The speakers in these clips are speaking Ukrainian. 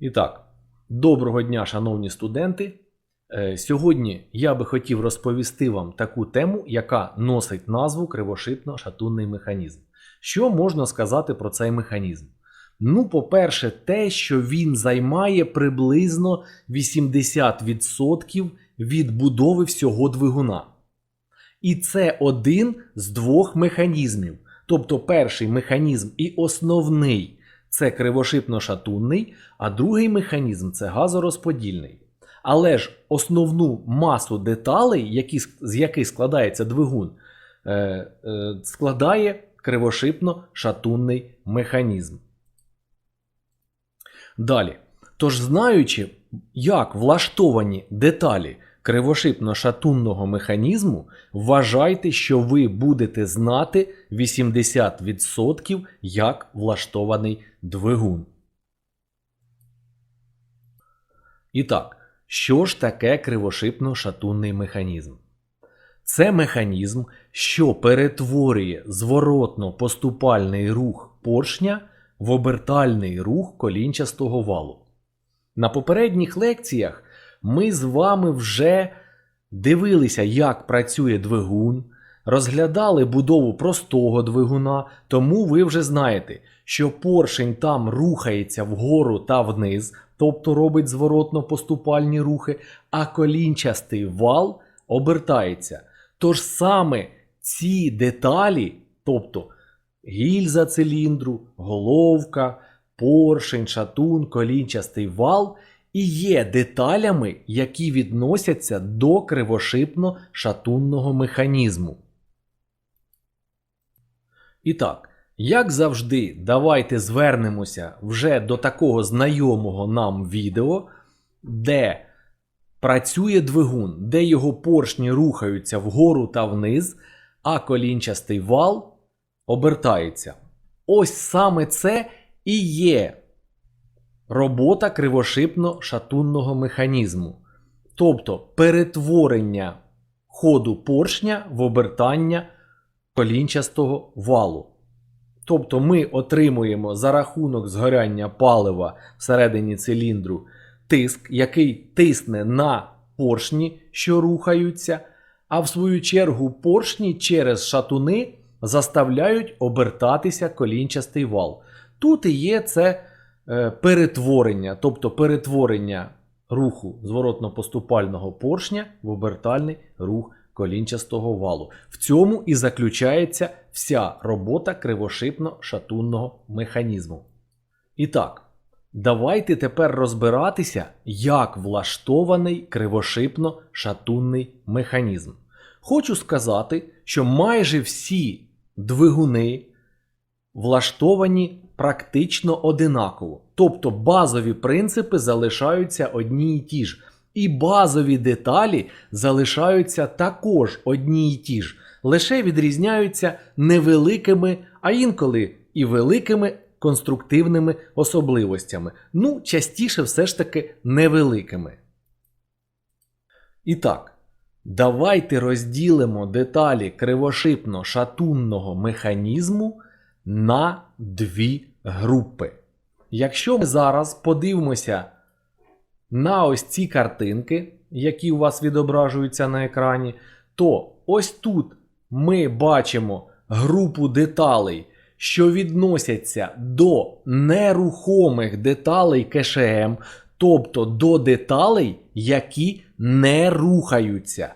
І так, доброго дня, шановні студенти. Е, Сьогодні я би хотів розповісти вам таку тему, яка носить назву кривошипно-шатунний механізм. Що можна сказати про цей механізм? Ну, по-перше, те, що він займає приблизно 80% від будови всього двигуна. І це один з двох механізмів. Тобто перший механізм і основний це кривошипно-шатунний, а другий механізм це газорозподільний. Але ж основну масу деталей, які, з яких складається двигун, е, е, складає кривошипно-шатунний механізм. Далі. Тож, знаючи, як влаштовані деталі кривошипно-шатунного механізму, вважайте, що ви будете знати 80% як влаштований двигун. І так, що ж таке кривошипно-шатунний механізм? Це механізм, що перетворює зворотно-поступальний рух поршня в обертальний рух колінчастого валу. На попередніх лекціях ми з вами вже дивилися, як працює двигун, розглядали будову простого двигуна, тому ви вже знаєте, що поршень там рухається вгору та вниз, тобто робить зворотно-поступальні рухи, а колінчастий вал обертається. Тож саме ці деталі, тобто гільза циліндру, головка, поршень, шатун, колінчастий вал, і є деталями, які відносяться до кривошипно-шатунного механізму. І так, як завжди, давайте звернемося вже до такого знайомого нам відео, де працює двигун, де його поршні рухаються вгору та вниз, а колінчастий вал обертається. Ось саме це і є робота кривошипно-шатунного механізму, тобто перетворення ходу поршня в обертання колінчастого валу. Тобто ми отримуємо за рахунок згоряння палива всередині циліндру тиск, який тисне на поршні, що рухаються, а в свою чергу поршні через шатуни заставляють обертатися колінчастий вал. Тут і є це перетворення, тобто перетворення руху зворотно-поступального поршня в обертальний рух колінчастого валу. В цьому і заключається вся робота кривошипно-шатунного механізму. І так, давайте тепер розбиратися, як влаштований кривошипно-шатунний механізм. Хочу сказати, що майже всі двигуни влаштовані практично одинаково. Тобто базові принципи залишаються одні й ті ж. І базові деталі залишаються також одні й ті ж, лише відрізняються невеликими, а інколи і великими конструктивними особливостями. Ну, частіше все ж таки невеликими. І так, давайте розділимо деталі кривошипно-шатунного механізму на дві групи. Якщо ми зараз подивимося на ось ці картинки, які у вас відображуються на екрані, то ось тут ми бачимо групу деталей, що відносяться до нерухомих деталей КШМ, тобто до деталей, які не рухаються.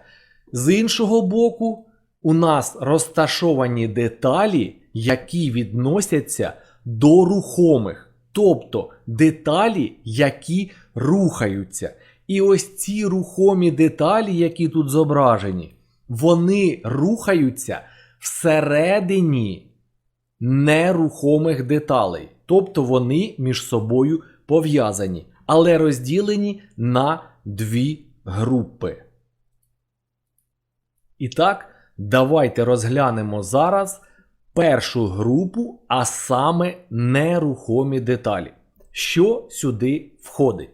З іншого боку, у нас розташовані деталі, які відносяться до рухомих, тобто деталі, які рухаються. І ось ці рухомі деталі, які тут зображені, вони рухаються всередині нерухомих деталей. Тобто вони між собою пов'язані, але розділені на дві групи. І так, давайте розглянемо зараз першу групу, а саме нерухомі деталі. Що сюди входить?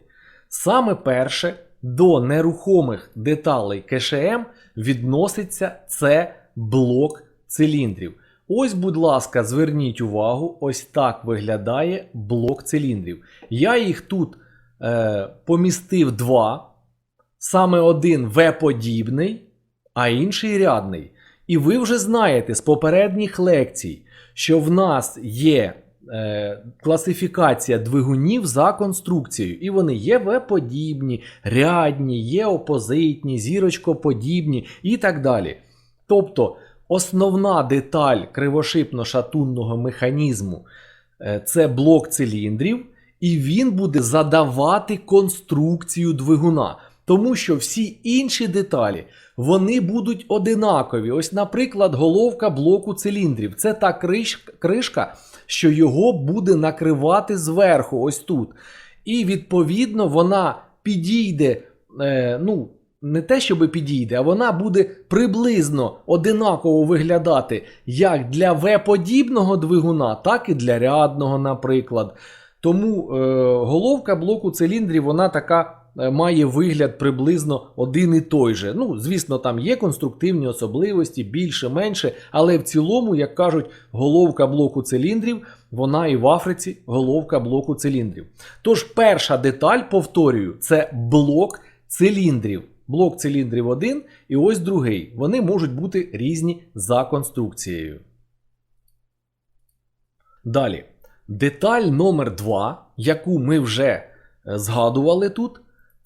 Саме перше до нерухомих деталей КШМ відноситься це блок циліндрів. Ось, будь ласка, зверніть увагу, ось так виглядає блок циліндрів. Я їх тут е, помістив два, саме один В-подібний, а інший рядний. І ви вже знаєте з попередніх лекцій, що в нас є е, класифікація двигунів за конструкцією. І вони є В-подібні, рядні, є опозитні, зірочкоподібні і так далі. Тобто основна деталь кривошипно-шатунного механізму е, це блок циліндрів, і він буде задавати конструкцію двигуна. Тому що всі інші деталі вони будуть одинакові. Ось, наприклад, головка блоку циліндрів. Це та кришка, що його буде накривати зверху, ось тут. І відповідно вона підійде, е, ну, не те, щоб підійде, а вона буде приблизно одинаково виглядати як для В-подібного двигуна, так і для рядного, наприклад. Тому е, головка блоку циліндрів, вона така має вигляд приблизно один і той же. Ну, звісно, там є конструктивні особливості, більше, менше, але в цілому, як кажуть, головка блоку циліндрів, вона і в Африці головка блоку циліндрів. Тож перша деталь, повторюю, це блок циліндрів. Блок циліндрів один і ось другий. Вони можуть бути різні за конструкцією. Далі. Деталь номер 2, яку ми вже е, згадували тут,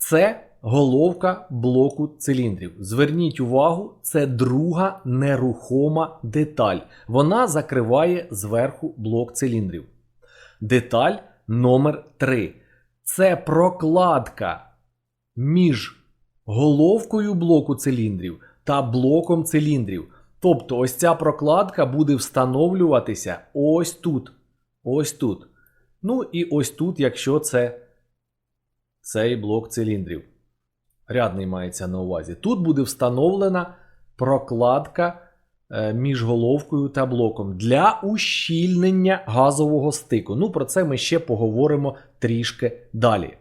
це головка блоку циліндрів. Зверніть увагу, це друга нерухома деталь. Вона закриває зверху блок циліндрів. Деталь номер 3 це прокладка між головкою блоку циліндрів та блоком циліндрів. Тобто, ось ця прокладка буде встановлюватися ось тут. Ось тут. Ну і ось тут, якщо це цей блок циліндрів. Рядний мається на увазі. Тут буде встановлена прокладка е, між головкою та блоком для ущільнення газового стику. Ну, про це ми ще поговоримо трішки далі.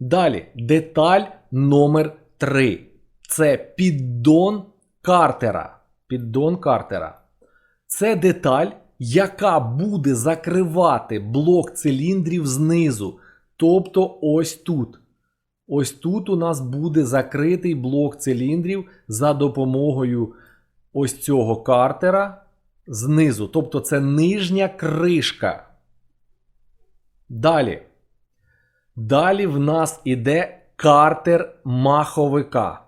Далі, деталь номер 3. Це піддон Картера. Піддон Картера. Це деталь, яка буде закривати блок циліндрів знизу. Тобто ось тут. Ось тут у нас буде закритий блок циліндрів за допомогою ось цього картера знизу. Тобто це нижня кришка. Далі. Далі в нас іде картер маховика.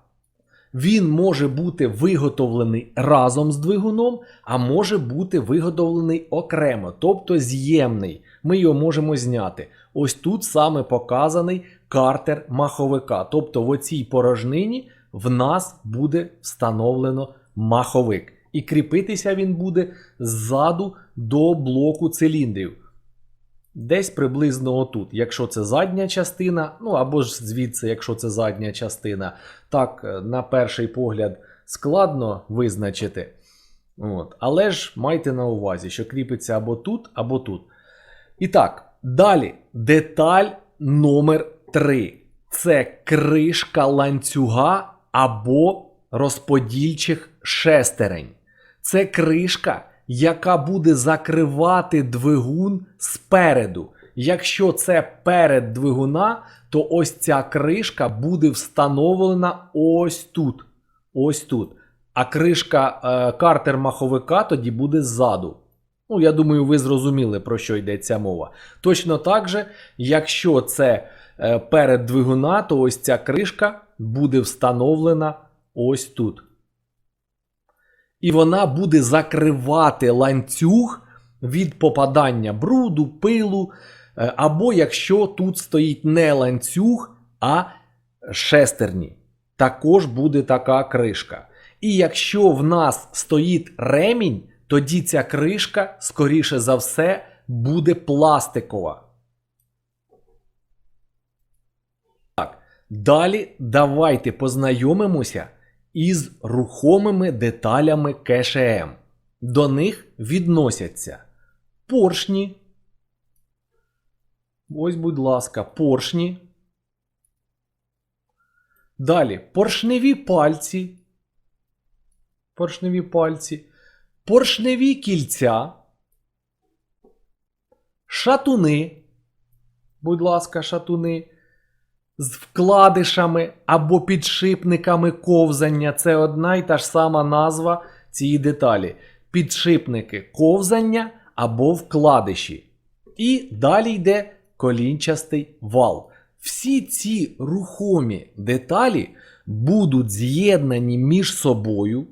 Він може бути виготовлений разом з двигуном, а може бути виготовлений окремо, тобто з'ємний. Ми його можемо зняти. Ось тут саме показаний картер маховика. Тобто в оцій порожнині в нас буде встановлено маховик. І кріпитися він буде ззаду до блоку циліндрів. Десь приблизно отут, якщо це задня частина, ну або ж звідси, якщо це задня частина, так, е, на перший погляд, складно визначити. От. Але ж майте на увазі, що кріпиться або тут, або тут. І так, далі деталь номер 3. Це кришка ланцюга або розподільчих шестерень. Це кришка, яка буде закривати двигун спереду. Якщо це перед двигуна, то ось ця кришка буде встановлена ось тут. Ось тут. А кришка е, картер маховика тоді буде ззаду. Ну, я думаю, ви зрозуміли, про що йдеться мова. Точно так же, якщо це е, перед двигуна, то ось ця кришка буде встановлена ось тут. І вона буде закривати ланцюг від попадання бруду, пилу. е, Або якщо тут стоїть не ланцюг, а шестерні. Також буде така кришка. І якщо в нас стоїть ремінь, тоді ця кришка, скоріше за все, буде пластикова. Так, далі давайте познайомимося із рухомими деталями КШМ. До них відносяться поршні. Ось, будь ласка, поршні. Далі поршневі пальці. Поршневі пальці. Поршневі кільця. Шатуни. Будь ласка, шатуни. з вкладишами або підшипниками ковзання. Це одна й та ж сама назва цієї деталі. Підшипники ковзання або вкладиші. І далі йде колінчастий вал. Всі ці рухомі деталі будуть з'єднані між собою.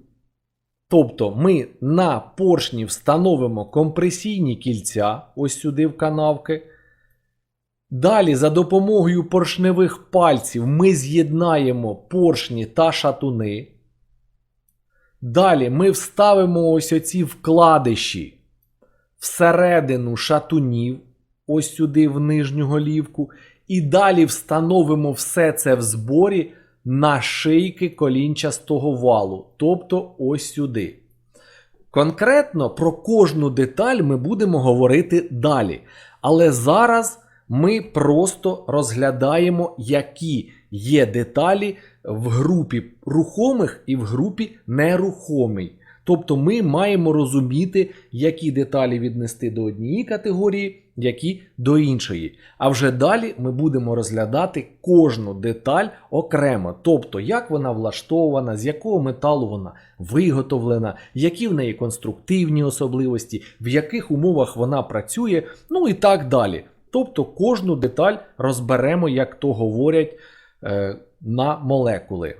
Тобто ми на поршні встановимо компресійні кільця, ось сюди в канавки. Далі, за допомогою поршневих пальців, ми з'єднаємо поршні та шатуни. Далі ми вставимо ось оці вкладиші всередину шатунів, ось сюди в нижню голівку. І далі встановимо все це в зборі на шийки колінчастого валу, тобто ось сюди. Конкретно про кожну деталь ми будемо говорити далі. Але зараз ми просто розглядаємо, які є деталі в групі рухомих і в групі нерухомий. Тобто ми маємо розуміти, які деталі віднести до однієї категорії, які до іншої. А вже далі ми будемо розглядати кожну деталь окремо. Тобто, як вона влаштована, з якого металу вона виготовлена, які в неї конструктивні особливості, в яких умовах вона працює, ну і так далі. Тобто кожну деталь розберемо, як то говорять, е, на молекули.